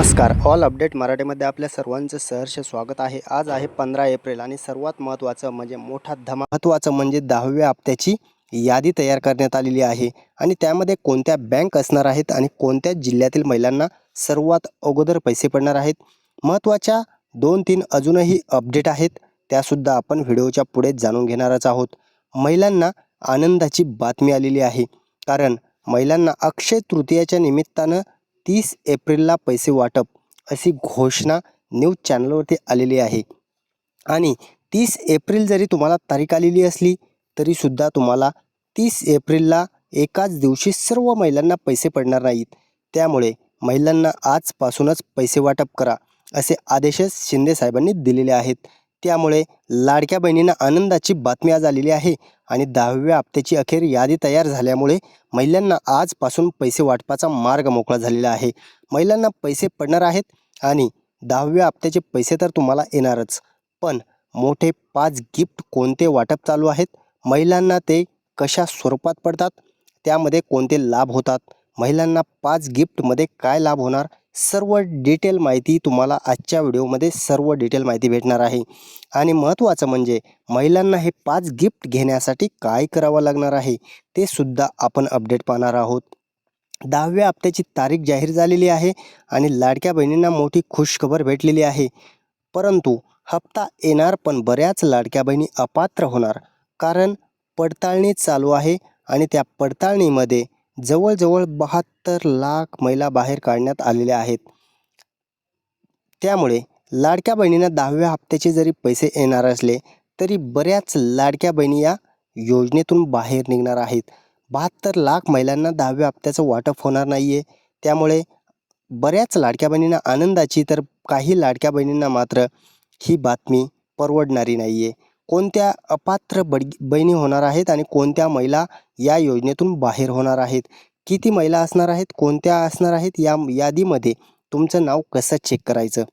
नमस्कार. All update मराठीमध्ये आपल्या सर्वांचं सहर्ष स्वागत आहे. आज आहे पंधरा एप्रिल आणि सर्वात महत्त्वाचं म्हणजे मोठा धमा महत्त्वाचं म्हणजे दहाव्या हप्त्याची यादी तयार करण्यात आलेली आहे आणि त्यामध्ये कोणत्या बँक असणार आहेत आणि कोणत्या जिल्ह्यातील महिलांना सर्वात अगोदर पैसे पडणार आहेत? महत्त्वाच्या दोन तीन अजूनही अपडेट आहेत. त्यासुद्धा आपण व्हिडिओच्या पुढे जाणून घेणारच आहोत. महिलांना आनंदाची बातमी आलेली आहे. कारण महिलांना अक्षय तृतीयाच्या निमित्तानं तीस एप्रिलला पैसे वाटप अशी घोषणा न्यूज चॅनलवरती आलेली आहे. आणि तीस एप्रिल जरी तुम्हाला तारीख आलेली असली तरीसुद्धा तुम्हाला तीस एप्रिलला एकाच दिवशी सर्व महिलांना पैसे पडणार नाहीत. त्यामुळे महिलांना आजपासूनच पैसे वाटप करा असे आदेशच शिंदे साहेबांनी दिलेले आहेत. त्यामुळे लाडक्या बहिणींना आनंदाची बातमी आज आलेली आहे आणि दहाव्या हप्त्याची अखेर यादी तयार झाल्यामुळे महिलांना आजपासून पैसे वाटपाचा मार्ग मोकळा झालेला आहे. महिलांना पैसे पडणार आहेत आणि दहाव्या हप्त्याचे पैसे तर तुम्हाला येणारच पण मोठे पाच गिफ्ट कोणते वाटप चालू आहेत? महिलांना ते कशा स्वरूपात पडतात? त्यामध्ये कोणते लाभ होतात? महिलांना पाच गिफ्टमध्ये काय लाभ होणार? सर्व डिटेल माहिती तुम्हाला आजच्या व्हिडिओमध्ये सर्व डिटेल माहिती भेटणार आहे. आणि महत्त्वाचं म्हणजे महिलांना हे पाच गिफ्ट घेण्यासाठी काय करावं लागणार आहे ते सुद्धा आपण अपडेट पाहणार आहोत. दहाव्या हप्त्याची तारीख जाहीर झालेली आहे आणि लाडक्या बहिणींना मोठी खुशखबर भेटलेली आहे. परंतु हप्ता येणार पण बऱ्याच लाडक्या बहिणी अपात्र होणार कारण पडताळणी चालू आहे आणि त्या पडताळणीमध्ये जवळजवळ बहात्तर लाख महिला बाहेर काढण्यात आलेल्या आहेत. त्यामुळे लाडक्या बहिणींना दहाव्या हप्त्याचे जरी पैसे येणार असले तरी बऱ्याच लाडक्या बहिणी या योजनेतून बाहेर निघणार आहेत. बहात्तर लाख महिलांना दहाव्या हप्त्याचं वाटप होणार नाही आहे त्यामुळे बऱ्याच लाडक्या बहिणींना आनंदाची तर काही लाडक्या बहिणींना मात्र ही बातमी परवडणारी नाही आहे कोणत्या अपात्र बडगी बहिणी होणार आहेत आणि कोणत्या महिला या योजनेतून बाहेर होणार आहेत? किती महिला असणार आहेत? कोणत्या असणार आहेत? या यादीमध्ये तुमचं नाव कसं चेक करायचं?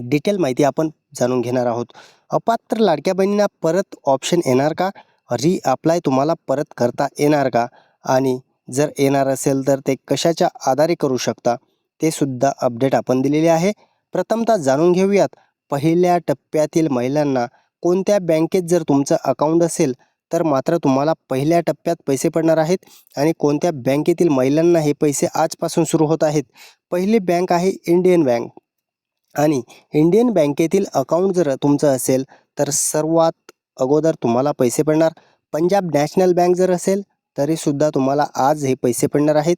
डिटेल माहिती आपण जाणून घेणार आहोत. अपात्र लाडक्या बहिणींना परत ऑप्शन येणार का? री अप्लाय तुम्हाला परत करता येणार का? आणि जर येणार असेल तर ते कशाच्या आधारे करू शकता? ते सुद्धा अपडेट आपण दिलेले आहे. प्रथमतः जाणून घेऊयात. पहिल्या टप्प्यातील महिलांना कोणत्या बँकेत जर तुमचं अकाउंट असेल तर मात्र तुम्हाला पहिल्या टप्प्यात पैसे पडणार आहेत आणि कोणत्या बँकेतील महिलांना हे पैसे आजपासून सुरू होत आहेत? पहिली बँक आहे इंडियन बँक. आणि इंडियन बँकेतील अकाउंट जर तुमचं असेल तर सर्वात अगोदर तुम्हाला पैसे पडणार. पंजाब नॅशनल बँक जर असेल तरीसुद्धा तुम्हाला आज हे पैसे पडणार आहेत.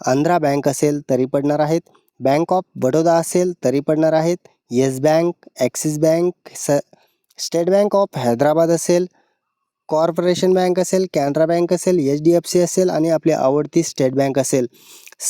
आंध्रा बँक असेल तरी पडणार आहेत. बँक ऑफ बडोदा असेल तरी पडणार आहेत. येस बँक ॲक्सिस बँक स स्टेट बँक ऑफ हैदराबाद असेल कॉर्पोरेशन बँक असेल कॅनरा बँक असेल एच डी एफ सी असेल आणि आपली आवडती स्टेट बँक असेल.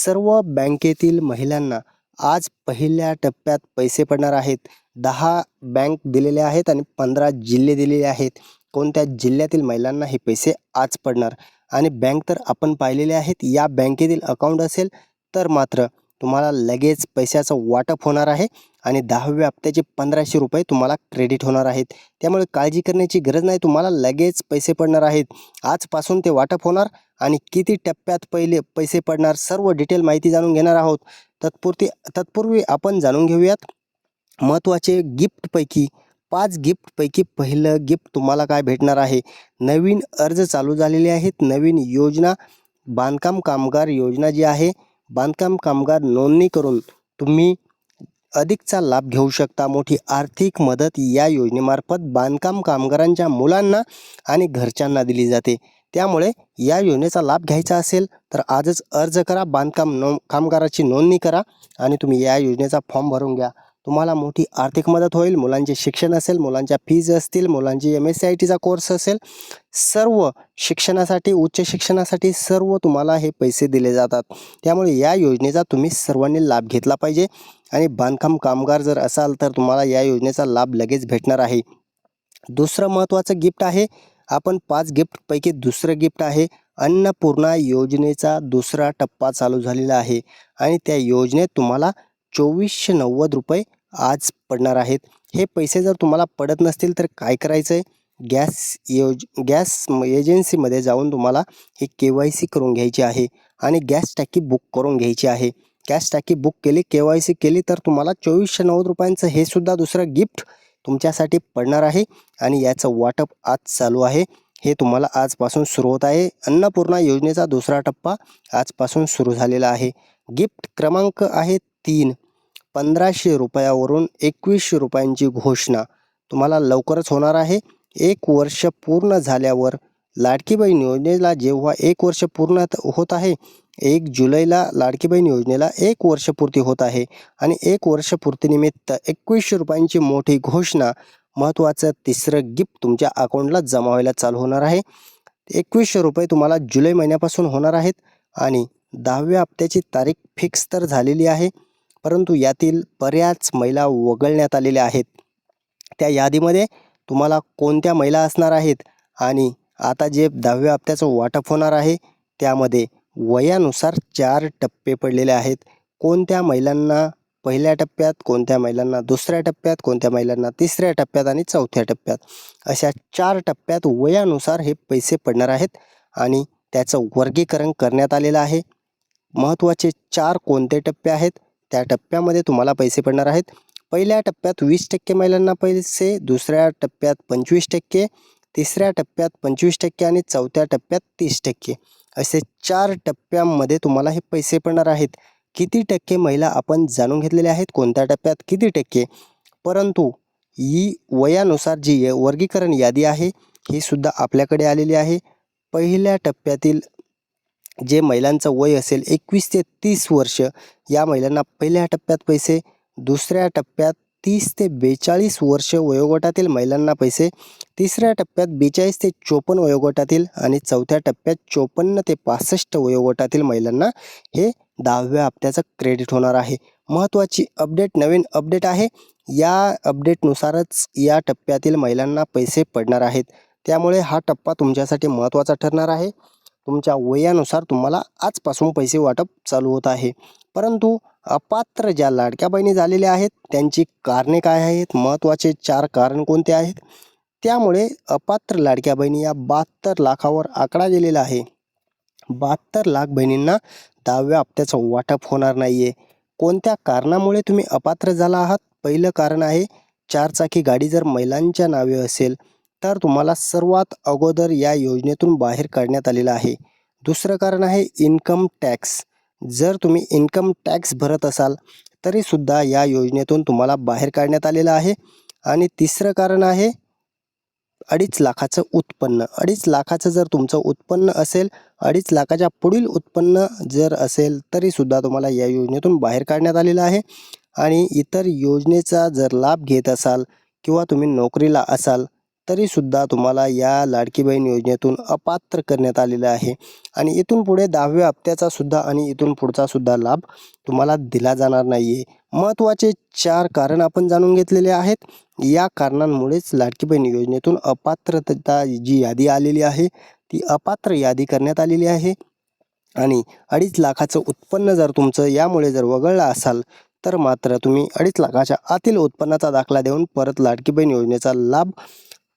सर्व बँकेतील महिलांना आज पहिल्या टप्प्यात पैसे पडणार आहेत. दहा बँक दिलेले आहेत आणि पंधरा जिल्हे दिलेले आहेत. कोणत्या जिल्ह्यातील महिलांना हे पैसे आज पडणार? आणि बँक तर आपण पाहिलेले आहेत. या बँकेतील अकाउंट असेल तर मात्र तुम्हाला लगेच पैशाचं वाटप होणार आहे आणि दहाव्या हप्त्याचे पंधराशे रुपये तुम्हाला क्रेडिट होणार आहेत. त्यामुळे काळजी करण्याची गरज नाही तुम्हाला लगेच पैसे पडणार आहेत. आजपासून ते वाटप होणार आणि किती टप्प्यात पहिले पैसे पडणार सर्व डिटेल माहिती जाणून घेणार आहोत. तत्पुरती तत्पूर्वी आपण जाणून घेऊयात महत्त्वाचे गिफ्टपैकी पाच गिफ्टपैकी पहिलं गिफ्ट तुम्हाला काय भेटणार आहे? नवीन अर्ज चालू झालेले आहेत नवीन योजना बांधकाम कामगार योजना जी आहे बांधकाम कामगार नोंदणी करून तुम्ही अधिकचा लाभ घेऊ शकता. मोठी आर्थिक मदत या योजनेमार्फत बांधकाम कामगारांच्या मुलांना आणि घरच्यांना दिली जाते. त्यामुळे या योजनेचा लाभ घ्यायचा असेल तर आजच अर्ज करा. बांधकाम नो कामगाराची नोंदणी करा आणि तुम्ही या योजनेचा फॉर्म भरून घ्या. तुम्हाला मोठी आर्थिक मदत होईल मुलांचे शिक्षण असेल मुलांच्या फीज असतील मुलांची एम एस सी आय टीचा कोर्स असेल सर्व शिक्षणासाठी उच्च शिक्षणासाठी सर्व तुम्हाला हे पैसे दिले जातात. त्यामुळे या योजनेचा तुम्ही सर्वांनी लाभ घेतला पाहिजे आणि बांधकाम कामगार जर असाल तर तुम्हाला या योजनेचा लाभ लगेच भेटणार आहे. दुसरं महत्त्वाचं गिफ्ट आहे आपण पाच गिफ्टपैकी दुसरं गिफ्ट आहे अन्नपूर्णा योजनेचा दुसरा टप्पा चालू झालेला आहे आणि त्या योजनेत तुम्हाला चोवीसशे नव्वद रुपये आज पडणार आहेत. हे पैसे जर तुम्हाला पडत नसतील तर काय करायचं आहे गॅस योज गॅस एजन्सीमध्ये जाऊन तुम्हाला ही के वाय सी करून घ्यायची आहे आणि गॅस टाकी बुक करून घ्यायची आहे. गॅस टाकी बुक केली के वाय सी केली तर तुम्हाला चोवीसशे नव्वद रुपयांचं हे सुद्धा दुसरं गिफ्ट तुमच्यासाठी पडणार आहे आणि याचं वाटप आज चालू आहे. हे तुम्हाला आजपासून सुरू होत आहे. अन्नपूर्णा योजनेचा दुसरा टप्पा आजपासून सुरू झालेला आहे. गिफ्ट क्रमांक आहे तीन. पंधराशे रुपयावरून एकवीसशे रुपयांची घोषणा तुम्हाला लवकरच होणार आहे. एक वर्ष पूर्ण झाल्यावर लाडकी बहीण योजनेला जेव्हा एक वर्ष पूर्ण होत आहे एक जुलैला लाडकी बहीण योजनेला एक वर्षपूर्ती होत आहे आणि एक वर्षपूर्तीनिमित्त एकवीसशे रुपयांची मोठी घोषणा महत्त्वाचं तिसरं गिफ्ट तुमच्या अकाउंटला जमा व्हायला चालू होणार आहे. एकवीसशे रुपये तुम्हाला जुलै महिन्यापासून होणार आहेत आणि दहाव्या हप्त्याची तारीख फिक्स तर झालेली आहे. परंतु यातील बऱ्याच महिला वगळण्यात आलेल्या आहेत. त्या यादीमध्ये तुम्हाला कोणत्या महिला असणार आहेत आणि आता जे दहाव्या हप्त्याचं वाटप होणार आहे त्यामध्ये वयानुसार चार टप्पे पडलेले आहेत. कोणत्या महिलांना पहिल्या टप्प्यात कोणत्या महिलांना दुसऱ्या टप्प्यात कोणत्या महिलांना तिसऱ्या टप्प्यात आणि चौथ्या टप्प्यात? अशा चार टप्प्यात वयानुसार हे पैसे पडणार आहेत आणि त्याचं वर्गीकरण करण्यात आलेलं आहे. महत्त्वाचे चार कोणते टप्पे आहेत? त्या टप्प्यामध्ये तुम्हाला पैसे पडणार आहेत. पहिल्या टप्प्यात वीस टक्के महिलांना पैसे दुसऱ्या टप्प्यात पंचवीस टक्के तिसऱ्या टप्प्यात पंचवीस टक्के आणि चौथ्या टप्प्यात तीस टक्के. असे चार टप्प्यांमध्ये तुम्हाला हे पैसे पडणार आहेत. किती टक्के महिला आपण जाणून घेतलेल्या आहेत कोणत्या टप्प्यात किती टक्के? परंतु ही वयानुसार जी य- वर्गीकरण यादी आहे ही सुद्धा आपल्याकडे आलेली आहे. पहिल्या टप्प्यातील जे महिलांचं वय असेल एकवीस ते तीस वर्ष या महिलांना पहिल्या टप्प्यात पैसे दुसऱ्या टप्प्यात तीस ते बेचाळीस वर्ष वयोगटातील महिलांना पैसे तिसऱ्या टप्प्यात बेचाळीस ते चोपन्न वयोगटातील आणि चौथ्या टप्प्यात चोपन्न ते पासष्ट वयोगटातील महिलांना हे दहाव्या हप्त्याचं क्रेडिट होणार आहे. महत्त्वाची अपडेट नवीन अपडेट आहे. या अपडेटनुसारच या टप्प्यातील महिलांना पैसे पडणार आहेत. त्यामुळे हा टप्पा तुमच्यासाठी महत्त्वाचा ठरणार आहे. तुमच्या वयानुसार तुम्हाला आजपासून पैसे वाटप चालू होत आहे. परंतु अपात्र ज्या लाडक्या बहिणी झालेल्या आहेत त्यांची कारणे काय आहेत? महत्त्वाचे चार कारण कोणते आहेत? त्यामुळे अपात्र लाडक्या बहिणी या बहात्तर लाखावर आकडा गेलेला आहे. बहात्तर लाख बहिणींना दहाव्या हप्त्याचं वाटप होणार नाही आहे कोणत्या कारणामुळे तुम्ही अपात्र झाला आहात? पहिलं कारण आहे चारचाकी गाडी जर महिलांच्या नावे असेल तर तुम्हाला सर्वात अगोदर या योजनेतून बाहेर काढण्यात आलेलं आहे. दुसरं कारण आहे इन्कम टॅक्स जर तुम्ही इन्कम टॅक्स भरत असाल तरीसुद्धा या योजनेतून तुम्हाला बाहेर काढण्यात आलेलं आहे. आणि तिसरं कारण आहे अडीच लाखाचं उत्पन्न. अडीच लाखाचं जर तुमचं उत्पन्न असेल अडीच लाखाच्या पुढील उत्पन्न जर असेल तरीसुद्धा तुम्हाला या योजनेतून बाहेर काढण्यात आलेलं आहे. आणि इतर योजनेचा जर लाभ घेत असाल किंवा तुम्ही नोकरीला असाल तरीसुद्धा तुम्हाला या लाडकी बहीण योजनेतून अपात्र करण्यात आलेलं आहे. आणि इथून पुढे दहाव्या हप्त्याचा सुद्धा आणि इथून पुढचा सुद्धा लाभ तुम्हाला दिला जाणार नाही आहे महत्त्वाचे चार कारण आपण जाणून घेतलेले आहेत. या कारणांमुळेच लाडकी बहीण योजनेतून अपात्रता जी यादी आलेली आहे ती अपात्र यादी करण्यात आलेली आहे. आणि अडीच लाखाचं उत्पन्न जर तुमचं यामुळे जर वगळलं असाल तर मात्र तुम्ही अडीच लाखाच्या आतील उत्पन्नाचा दाखला देऊन परत लाडकी बहीण योजनेचा लाभ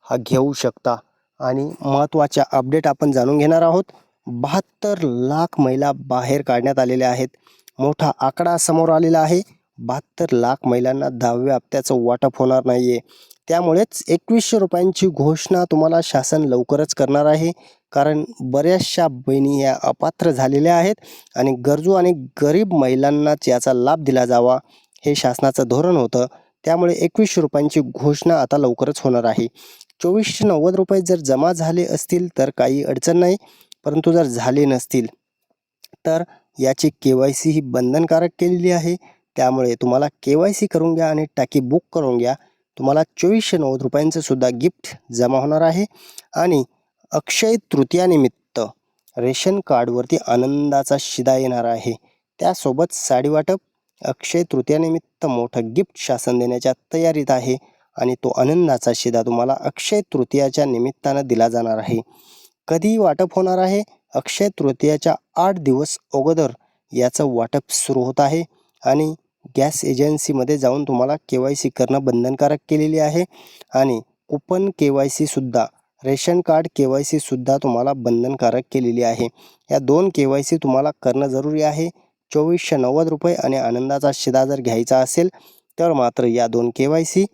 हा घेऊ शकता. आणि महत्त्वाच्या अपडेट आपण जाणून घेणार आहोत. बहात्तर लाख महिला बाहेर काढण्यात आलेल्या आहेत. मोठा आकडा समोर आलेला आहे. बहात्तर लाख महिलांना दहाव्या हप्त्याचं वाटप होणार नाही आहे त्यामुळेच एकवीसशे रुपयांची घोषणा तुम्हाला शासन लवकरच करणार आहे. कारण बऱ्याचशा बहिणी या अपात्र झालेल्या आहेत आणि गरजू आणि गरीब महिलांनाच याचा लाभ दिला जावा हे शासनाचं धोरण होतं. त्यामुळे एकवीसशे रुपयांची घोषणा आता लवकरच होणार आहे. चोवीसशे नव्वद रुपये जर जमा झाले असतील तर काही अडचण नाही परंतु जर झाले नसतील तर याची के वाय सी ही बंधनकारक केलेली आहे. त्यामुळे तुम्हाला के वाय सी करून घ्या आणि टाकी बुक करून घ्या. तुम्हाला चोवीसशे नव्वद रुपयांचं सुद्धा गिफ्ट जमा होणार आहे. आणि अक्षय तृतीयानिमित्त रेशन कार्डवरती आनंदाचा शिदा येणार आहे. त्यासोबत साडी वाटप अक्षय तृतीयानिमित्त मोठं गिफ्ट शासन देण्याच्या तयारीत आहे आणि तो आनंदाचा शिदा तुम्हाला अक्षय तृतीयाच्या निमित्तानं दिला जाणार आहे. कधी वाटप होणार आहे. अक्षय तृतीयाच्या आठ दिवस अगोदर याचं वाटप सुरू होत आहे आणि गॅस एजन्सीमध्ये जाऊन तुम्हाला के वाय सी करणं बंधनकारक केलेली आहे आणि कुपन के वाय सीसुद्धा रेशन कार्ड के वाय सीसुद्धा तुम्हाला बंधनकारक केलेली आहे. या दोन के वाय सी तुम्हाला करणं जरुरी आहे. चोवीसशे नव्वद रुपये आणि आनंदाचा शिदा जर घ्यायचा असेल तर मात्र या दोन के वाय सी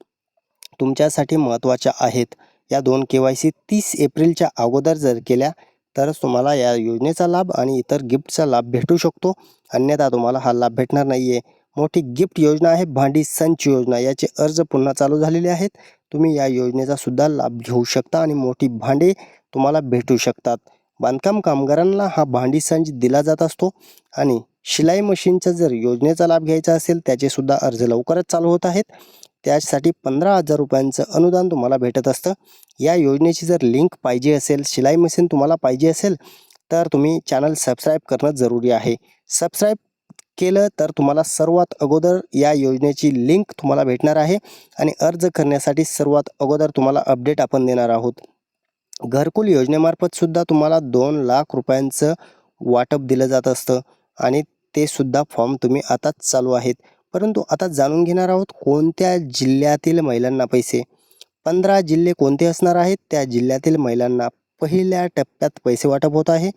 तुमच्यासाठी महत्त्वाच्या आहेत. या दोन के वाय सी तीस एप्रिलच्या अगोदर जर केल्या तरच तुम्हाला या योजनेचा लाभ आणि इतर गिफ्टचा लाभ भेटू शकतो. अन्यथा तुम्हाला हा लाभ भेटणार नाही आहे मोठी गिफ्ट योजना आहे भांडी संच योजना. याचे अर्ज पुन्हा चालू झालेले आहेत. तुम्ही या योजनेचा सुद्धा लाभ घेऊ शकता आणि मोठी भांडे तुम्हाला भेटू शकतात. बांधकाम कामगारांना हा भांडी संच दिला जात असतो आणि शिलाई मशीनचा जर योजनेचा लाभ घ्यायचा असेल त्याचे सुद्धा अर्ज लवकरच चालू होत आहेत. त्यासाठी पंधरा हजार रुपयांचं अनुदान तुम्हाला भेटत असतं. या योजनेची जर लिंक पाहिजे असेल शिलाई मशीन तुम्हाला पाहिजे असेल तर तुम्ही चॅनल सबस्क्राईब करणं जरुरी आहे. सबस्क्राईब केलं तर तुम्हाला सर्वात अगोदर या योजनेची लिंक तुम्हाला भेटणार आहे आणि अर्ज करण्यासाठी सर्वात अगोदर तुम्हाला अपडेट आपण देणार आहोत. घरकुल योजनेमार्फत सुद्धा तुम्हाला दोन लाख रुपयांचं वाटप दिलं जात असतं आणि ते सुद्धा फॉर्म तुम्ही आताच चालू आहेत. परंतु आता जाणून घेणार आहोत कोणत्या जिल्ह्यातील महिलांना पैसे? पंधरा जिल्हे कोणते असणार आहेत? त्या जिल्ह्यातील महिलांना पहिल्या टप्प्यात पैसे वाटप होत आहे.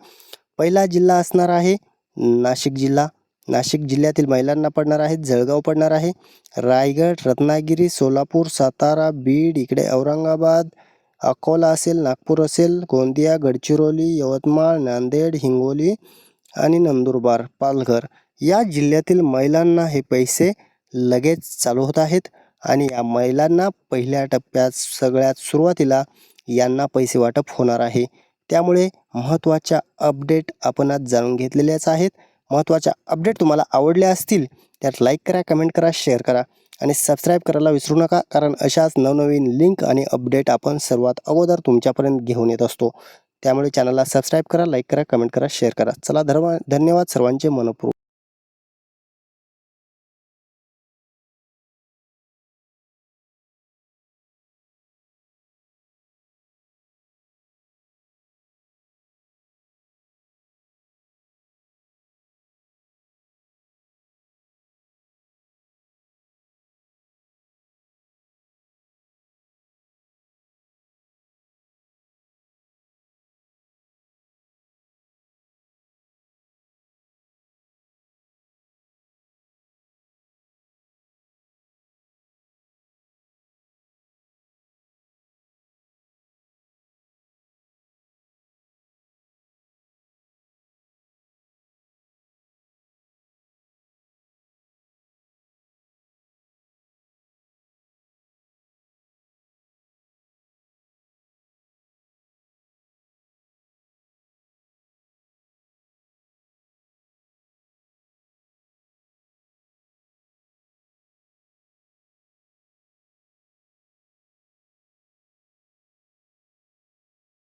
पहिला जिल्हा असणार आहे नाशिक जिल्हा. नाशिक जिल्ह्यातील महिलांना पडणार आहेत जळगाव पडणार आहे. रायगड रत्नागिरी सोलापूर सातारा बीड इकडे औरंगाबाद अकोला असेल नागपूर असेल गोंदिया गडचिरोली यवतमाळ नांदेड हिंगोली आणि नंदुरबार पालघर या जिल्ह्यातील महिलांना हे पैसे लगेच चालू होत आहेत आणि या महिलांना पहिल्या टप्प्यात सगळ्यात सुरुवातीला यांना पैसे वाटप होणार आहे. त्यामुळे महत्त्वाच्या अपडेट आपण आज जाणून घेतलेल्याच आहेत. महत्त्वाच्या अपडेट तुम्हाला आवडल्या असतील त्यात लाईक करा कमेंट करा शेअर करा. आणि सबस्क्राईब करायला विसरू नका कारण अशाच नवनवीन लिंक आणि अपडेट आपण सर्वात अगोदर तुमच्यापर्यंत घेऊन येत असतो. त्यामुळे चॅनलला सबस्क्राईब करा लाईक करा कमेंट करा शेअर करा. चला धर्म धन्यवाद सर्वांचे मनपूर्वक.